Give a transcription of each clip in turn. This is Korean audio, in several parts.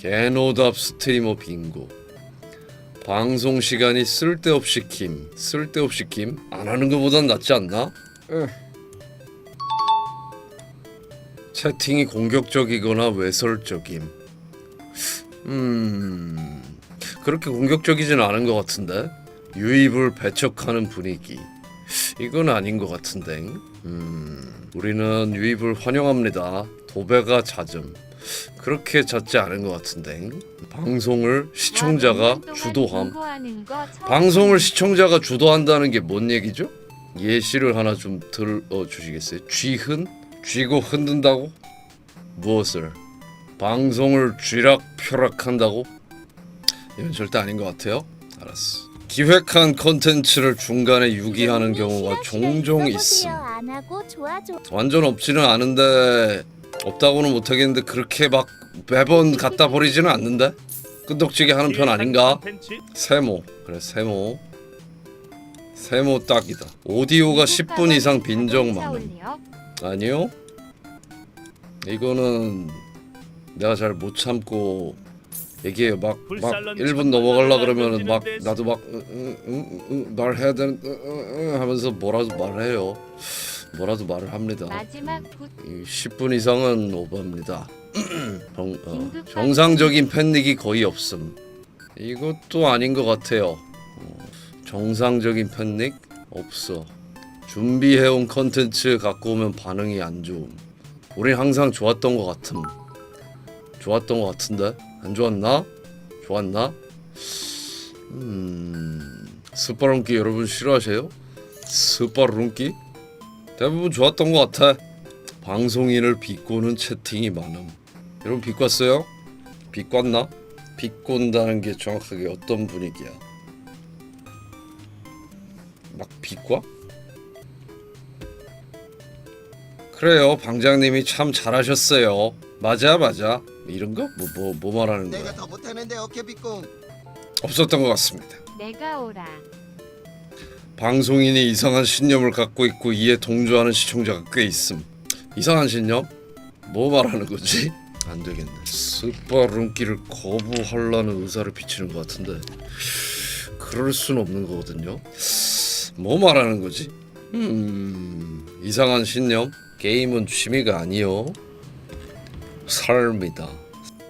개노답 스트리머 빙고. 방송 시간이 쓸데없이 김 쓸데없이 김안 하는 것보단 낫지 않나? 에. 채팅이 공격적이거나 외설적임. 음 그렇게 공격적이진 않은 것 같은데? 유입을 배척하는 분위기. 이건 아닌 것 같은데 음 우리는 유입을 환영합니다. 도배가 잦음 그렇게 잦지 않은 것 같은데 방송을 시청자가 주도함 방송을 시청자가 주도한다는 게 뭔 얘기죠? 예시를 하나 좀 들어 주시겠어요? 쥐흔? 쥐고 흔든다고? 무엇을? 방송을 쥐락펴락한다고? 이건 절대 아닌 것 같아요. 알았어. 기획한 컨텐츠를 중간에 유기하는 경우가 종종 있음. 완전 없지는 않은데 없다고는 못하겠는데 그렇게 막 매번 갖다 버리지는 않는데? 끈덕지게 하는 편 아닌가? 세모. 그래 세모. 세모 딱이다. 오디오가 10분 이상 빈정 많음 아니요? 이거는 내가 잘 못 참고 얘기해요. 막막 1분 넘어가려 그러면은 막 나도 막 응, 응, 응, 응, 말해야 되는 응, 응, 응 하면서 뭐라도 말해요 뭐라도 말을 합니다 마지막 굿 이 10분 이상은 오버입니다. 정, 어, 정상적인 팬닉이 거의 없음. 이것도 아닌 것 같아요. 어, 정상적인 팬닉 없어. 준비해온 컨텐츠 갖고 오면 반응이 안 좋음. 우린 항상 좋았던 것 같음. 좋았던 것 같은데 안 좋았나? 좋았나? 음, 스파룬기 여러분 싫어하세요? 스파룬기? 대부분 좋았던 것 같아. 방송인을 비꼬는 채팅이 많음. 여러분 비꼬았어요? 비꼬았나? 비꼰다는 게 정확하게 어떤 분위기야? 막 비꼬아? 그래요, 방장님이 참 잘하셨어요. 맞아, 맞아. 이런 거? 뭐, 뭐, 뭐 말하는 내가 거야? 더 못하는데 어깨 빗고 없었던 것 같습니다. 내가 오라. 방송인이 이상한 신념을 갖고 있고 이에 동조하는 시청자가 꽤 있음. 이상한 신념? 뭐 말하는 거지? 안 되겠네. 스파룸기를 거부하려는 의사를 비치는 것 같은데 그럴 순 없는 거거든요. 뭐 말하는 거지? 음 이상한 신념? 게임은 취미가 아니요. 삶이다.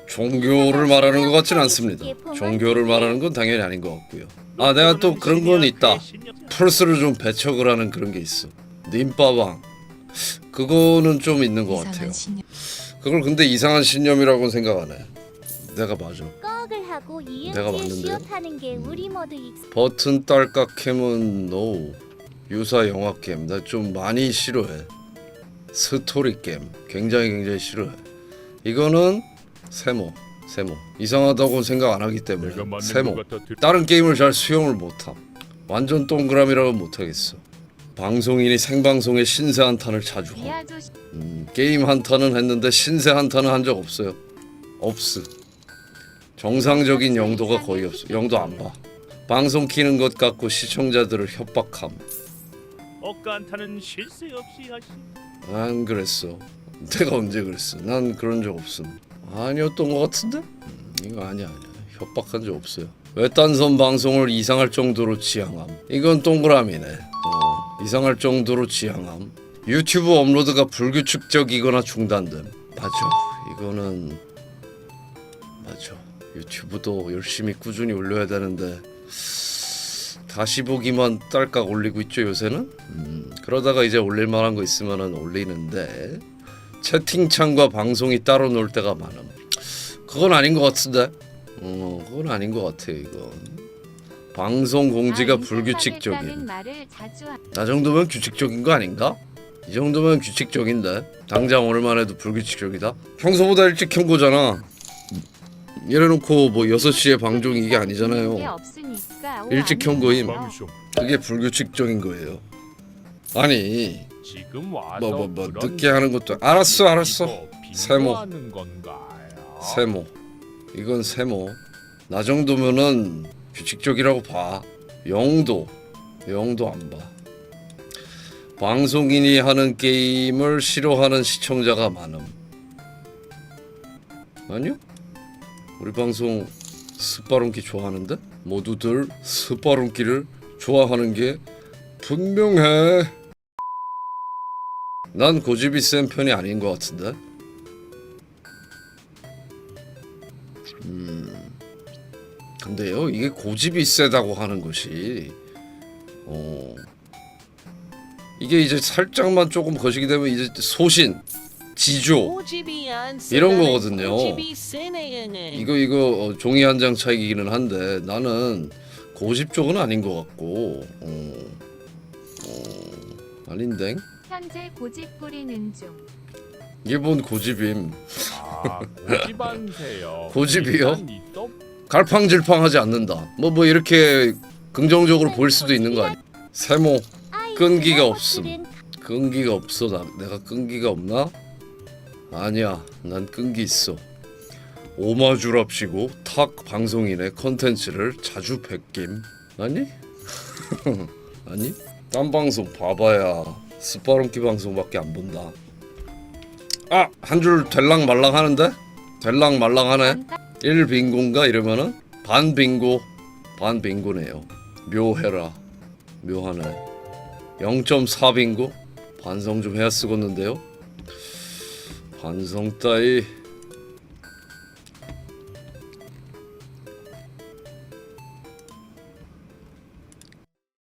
종교를 말하는 것 같지는 않습니다. 종교를 말하는 건 당연히 아닌 것 같고요. 아 내가 또 그런 건 있다. 플스를 좀 배척을 하는 그런 게 있어. 님빠방 그거는 좀 있는 것 같아요. 그걸 근데 이상한 신념이라고는 생각 안 해. 내가 맞아. 내가 모두 익. 버튼 딸깍 캠은 no. 유사 영화 게임 나 좀 많이 싫어해. 스토리 게임 굉장히 굉장히 싫어해. 이거는 세모 세모 이상하다고 생각 안 하기 때문에 세모 다른 게임을 잘 수용을 못함. 완전 동그라미라고 못하겠어. 방송인이 생방송에 신세 한탄을 자주 함. 음, 게임 한탄은 했는데 신세 한탄은 한 적 없어요. 없음. 정상적인 영도가 거의 없어. 영도 안 봐. 방송 키는 것 같고 시청자들을 협박함. 억간타는 쉴새 없이 하시. 안 그랬어. 내가 언제 그랬어? 난 그런 적 없음. 아니었던 것 같은데? 음, 이거 아니야 아니야. 협박한 적 없어요. 외딴선 방송을 이상할 정도로 지향함. 이건 동그라미네. 어, 이상할 정도로 지향함. 유튜브 업로드가 불규칙적이거나 중단됨. 맞아. 이거는 맞아. 유튜브도 열심히 꾸준히 올려야 되는데 다시 보기만 딸깍 올리고 있죠 요새는. 음, 그러다가 이제 올릴 만한 거 있으면은 올리는데 채팅창과 방송이 따로 놀 때가 많음. 그건 아닌 것 같은데. 어, 그건 아닌 것 같아요 이건. 방송 공지가 아, 불규칙적인. 나 정도면 규칙적인 거 아닌가? 이 정도면 규칙적인데 당장 오늘만 해도 불규칙적이다? 평소보다 일찍 켠 거잖아 이래놓고 뭐 6시에 방송 이게 게 아니잖아요 일찍 켠 거임. 그게 불규칙적인 거예요 아니 지금 와서 뭐 뭐뭐 그런 늦게 하는 것도 알았어 알았어. 세모. 세모. 이건 세모. 나 정도면은 규칙적이라고 봐. 영도. 영도 안 봐. 방송인이 하는 게임을 싫어하는 시청자가 많음. 아니요? 우리 방송 스파룬키 좋아하는데? 모두들 스파룬키를 좋아하는 게 분명해. 난 고집이 센 편이 아닌 것 같은데. 음. 근데요 이게 고집이 세다고 하는 것이 어 이게 이제 살짝만 조금 거시기 되면 이제 소신 지조 이런 거거든요. 이거 이거 어, 종이 한 장 차이기는 한데 나는 고집 쪽은 아닌 것 같고 어, 어, 아닌데 현재 고집 부리는 중. 이게 뭔 고집임 아 고집한세요. 고집이요? 일단? 갈팡질팡하지 않는다 뭐 뭐 이렇게 긍정적으로 볼 수도 있는 거 아니야 세모 끈기가 없음. 끈기가 없어 나 내가 끈기가 없나? 아니야 난 끈기 있어 오마주랍시고 탁 방송인의 컨텐츠를 자주 뵙김 아니? 아니? 딴 방송 봐봐야 스파룬키 방송밖에 안 본다. 아! 한 줄 될랑 말랑 하는데? 될랑 말랑 하네. 1 빙고인가? 이러면은 반 빙고 반 빙고네요. 묘해라. 묘하네. 0.4 빙고? 반성 좀 해야 쓰겠는데요. 반성 따위